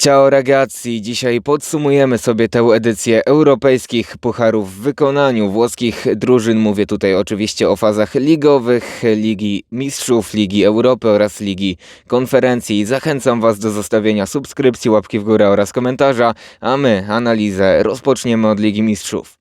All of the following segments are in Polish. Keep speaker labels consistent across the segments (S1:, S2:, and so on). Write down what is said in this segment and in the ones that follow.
S1: Ciao ragazzi, dzisiaj podsumujemy sobie tę edycję europejskich pucharów w wykonaniu włoskich drużyn. Mówię tutaj oczywiście o fazach ligowych, Ligi Mistrzów, Ligi Europy oraz Ligi Konferencji. Zachęcam Was do zostawienia subskrypcji, łapki w górę oraz komentarza, a my analizę rozpoczniemy od Ligi Mistrzów.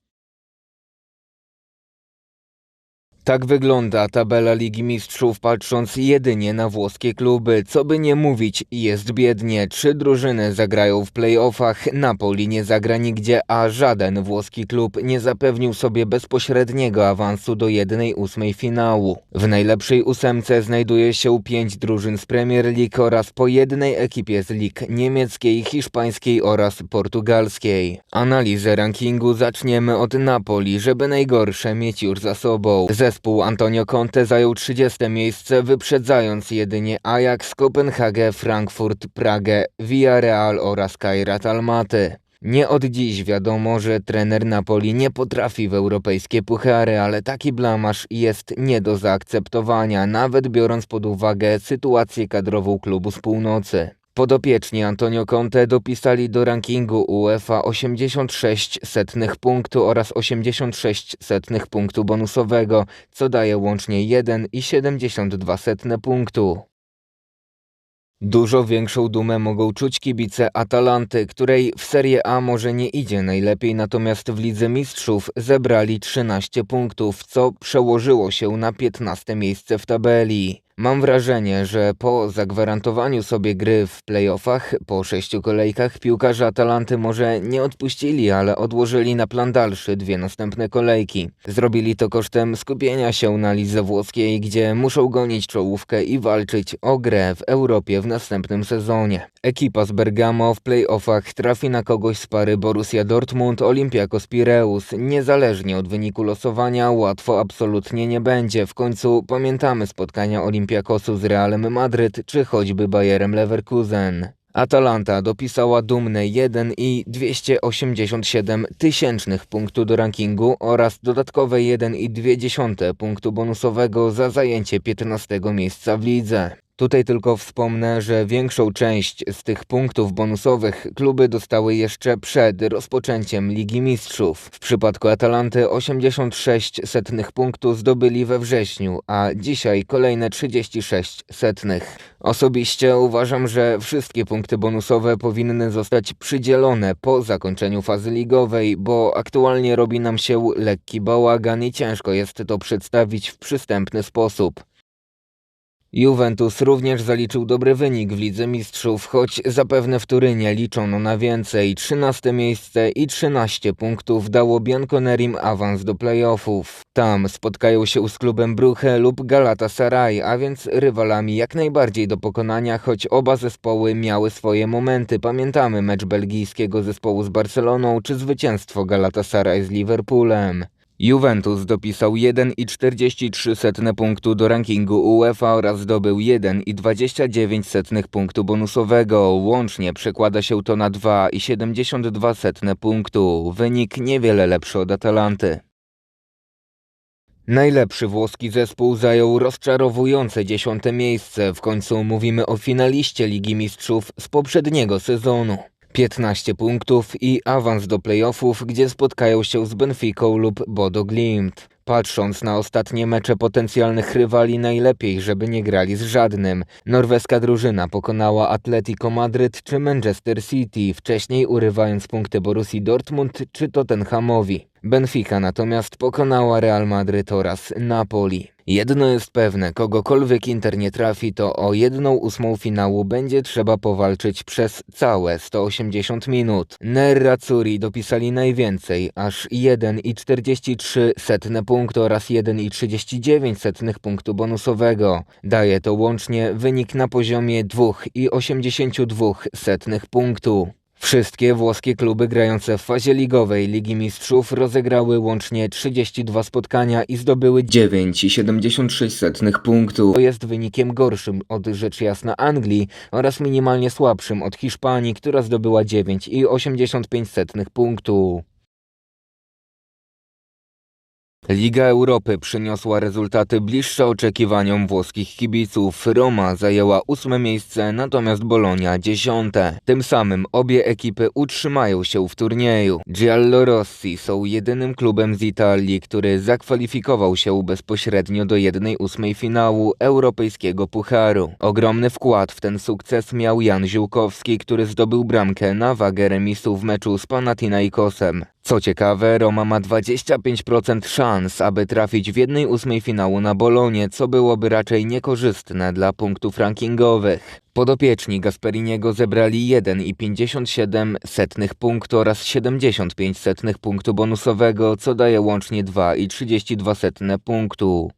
S1: Tak wygląda tabela Ligi Mistrzów, patrząc jedynie na włoskie kluby. Co by nie mówić, jest biednie. Trzy drużyny zagrają w playoffach, Napoli nie zagra nigdzie, a żaden włoski klub nie zapewnił sobie bezpośredniego awansu do 1-8 finału. W najlepszej ósemce znajduje się pięć drużyn z Premier League oraz po jednej ekipie z lig niemieckiej, hiszpańskiej oraz portugalskiej. Analizę rankingu zaczniemy od Napoli, żeby najgorsze mieć już za sobą. Antonio Conte zajął 30 miejsce, wyprzedzając jedynie Ajax, Kopenhagę, Frankfurt, Pragę, Villarreal oraz Kairat Almaty. Nie od dziś wiadomo, że trener Napoli nie potrafi w europejskie puchary, ale taki blamaż jest nie do zaakceptowania, nawet biorąc pod uwagę sytuację kadrową klubu z północy. Podopieczni Antonio Conte dopisali do rankingu UEFA 86 setnych punktu oraz 86 setnych punktu bonusowego, co daje łącznie 1,72 setne punktu. Dużo większą dumę mogą czuć kibice Atalanty, której w Serie A może nie idzie najlepiej, natomiast w Lidze Mistrzów zebrali 13 punktów, co przełożyło się na 15 miejsce w tabeli. Mam wrażenie, że po zagwarantowaniu sobie gry w playoffach po sześciu kolejkach piłkarze Atalanty może nie odpuścili, ale odłożyli na plan dalszy dwie następne kolejki. Zrobili to kosztem skupienia się na lidze włoskiej, gdzie muszą gonić czołówkę i walczyć o grę w Europie w następnym sezonie. Ekipa z Bergamo w playoffach trafi na kogoś z pary Borussia Dortmund Olympiakos Pireus. Niezależnie od wyniku losowania łatwo absolutnie nie będzie. W końcu pamiętamy spotkania Olympiakosu z Realem Madryt czy choćby Bayerem Leverkusen. Atalanta dopisała dumne 1 i 287 tysięcznych punktu do rankingu oraz dodatkowe 1,2 punktu bonusowego za zajęcie 15 miejsca w lidze. Tutaj tylko wspomnę, że większą część z tych punktów bonusowych kluby dostały jeszcze przed rozpoczęciem Ligi Mistrzów. W przypadku Atalanty 86 setnych punktu zdobyli we wrześniu, a dzisiaj kolejne 36 setnych. Osobiście uważam, że wszystkie punkty bonusowe powinny zostać przydzielone po zakończeniu fazy ligowej, bo aktualnie robi nam się lekki bałagan i ciężko jest to przedstawić w przystępny sposób. Juventus również zaliczył dobry wynik w Lidze Mistrzów, choć zapewne w Turynie liczono na więcej. 13 miejsce i 13 punktów dało Bianconerim awans do playoffów. Tam spotkają się z klubem Bruche lub Galatasaray, a więc rywalami jak najbardziej do pokonania, choć oba zespoły miały swoje momenty. Pamiętamy mecz belgijskiego zespołu z Barceloną czy zwycięstwo Galatasaray z Liverpoolem. Juventus dopisał 1,43 punktu do rankingu UEFA oraz zdobył 1,29 punktu bonusowego. Łącznie przekłada się to na 2,72 punktu. Wynik niewiele lepszy od Atalanty. Najlepszy włoski zespół zajął rozczarowujące dziesiąte miejsce. W końcu mówimy o finaliście Ligi Mistrzów z poprzedniego sezonu. 15 punktów i awans do playoffów, gdzie spotkają się z Benficą lub Bodo Glimt. Patrząc na ostatnie mecze potencjalnych rywali, najlepiej, żeby nie grali z żadnym. Norweska drużyna pokonała Atletico Madryt czy Manchester City, wcześniej urywając punkty Borussii Dortmund czy Tottenhamowi. Benfica natomiast pokonała Real Madryt oraz Napoli. Jedno jest pewne, kogokolwiek Inter nie trafi, to o jedną ósmą finału będzie trzeba powalczyć przez całe 180 minut. Nerazzurri dopisali najwięcej, aż 1,43 setne punktu oraz 1,39 setnych punktu bonusowego. Daje to łącznie wynik na poziomie 2,82 setnych punktu. Wszystkie włoskie kluby grające w fazie ligowej Ligi Mistrzów rozegrały łącznie 32 spotkania i zdobyły 9,76 punktu. To jest wynikiem gorszym od rzecz jasna Anglii oraz minimalnie słabszym od Hiszpanii, która zdobyła 9,85 punktu. Liga Europy przyniosła rezultaty bliższe oczekiwaniom włoskich kibiców. Roma zajęła ósme miejsce, natomiast Bolonia dziesiąte. Tym samym obie ekipy utrzymają się w turnieju. Giallorossi są jedynym klubem z Italii, który zakwalifikował się bezpośrednio do jednej ósmej finału europejskiego pucharu. Ogromny wkład w ten sukces miał Jan Ziółkowski, który zdobył bramkę na wagę remisu w meczu z Panathinaikosem. Co ciekawe, Roma ma 25% szans, aby trafić w jednej ósmej finału na Bolonie, co byłoby raczej niekorzystne dla punktów rankingowych. Podopieczni Gasperiniego zebrali 1,57 setnych punktu oraz 75 setnych punktu bonusowego, co daje łącznie 2,32 setne punktu.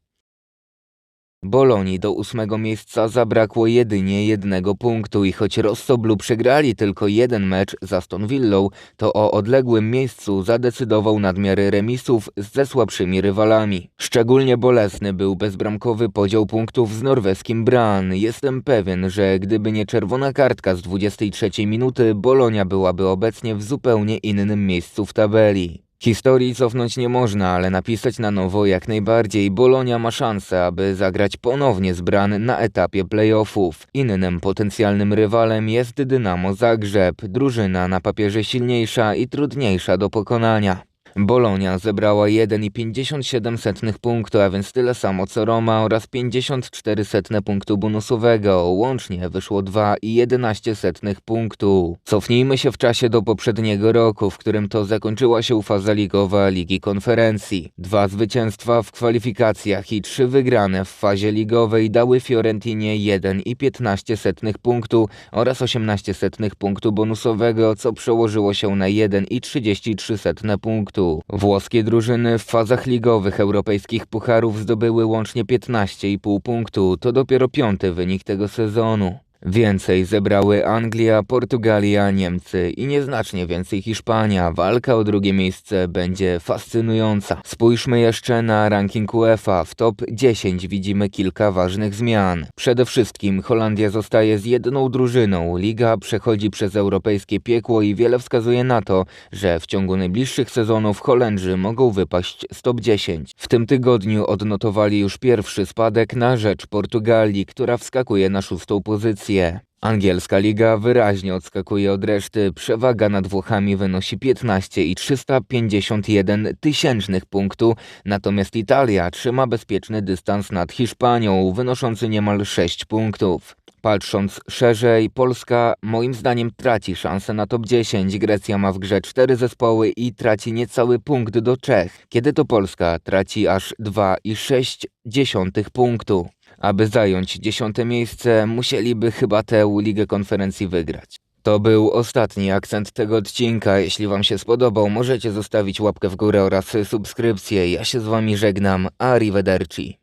S1: Bolonii do ósmego miejsca zabrakło jedynie jednego punktu i choć Rossoblu przegrali tylko jeden mecz z Aston Villą, to o odległym miejscu zadecydował nadmiar remisów ze słabszymi rywalami. Szczególnie bolesny był bezbramkowy podział punktów z norweskim Bran. Jestem pewien, że gdyby nie czerwona kartka z 23 minuty, Bolonia byłaby obecnie w zupełnie innym miejscu w tabeli. Historii cofnąć nie można, ale napisać na nowo jak najbardziej. Bolonia ma szansę, aby zagrać ponownie z Bran na etapie playoffów. Innym potencjalnym rywalem jest Dynamo Zagrzeb, drużyna na papierze silniejsza i trudniejsza do pokonania. Bolonia zebrała 1,57 punktu, a więc tyle samo co Roma oraz 54 setne punktu bonusowego. Łącznie wyszło 2,11 punktu. Cofnijmy się w czasie do poprzedniego roku, w którym to zakończyła się faza ligowa Ligi Konferencji. Dwa zwycięstwa w kwalifikacjach i trzy wygrane w fazie ligowej dały Fiorentinie 1,15 punktu oraz 18 setnych punktu bonusowego, co przełożyło się na 1,33 punktu. Włoskie drużyny w fazach ligowych europejskich pucharów zdobyły łącznie 15,5 punktu. To dopiero piąty wynik tego sezonu. Więcej zebrały Anglia, Portugalia, Niemcy i nieznacznie więcej Hiszpania. Walka o drugie miejsce będzie fascynująca. Spójrzmy jeszcze na ranking UEFA. W top 10 widzimy kilka ważnych zmian. Przede wszystkim Holandia zostaje z jedną drużyną. Liga przechodzi przez europejskie piekło i wiele wskazuje na to, że w ciągu najbliższych sezonów Holendrzy mogą wypaść z top 10. W tym tygodniu odnotowali już pierwszy spadek na rzecz Portugalii, która wskakuje na szóstą pozycję. Angielska liga wyraźnie odskakuje od reszty. Przewaga nad Włochami wynosi 15,351 tysięcznych punktu, natomiast Italia trzyma bezpieczny dystans nad Hiszpanią, wynoszący niemal 6 punktów. Patrząc szerzej, Polska moim zdaniem traci szansę na top 10. Grecja ma w grze cztery zespoły i traci niecały punkt do Czech, kiedy to Polska traci aż 2,6 punktu. Aby zająć dziesiąte miejsce, musieliby chyba tę Ligę Konferencji wygrać. To był ostatni akcent tego odcinka. Jeśli Wam się spodobał, możecie zostawić łapkę w górę oraz subskrypcję. Ja się z Wami żegnam. Arrivederci.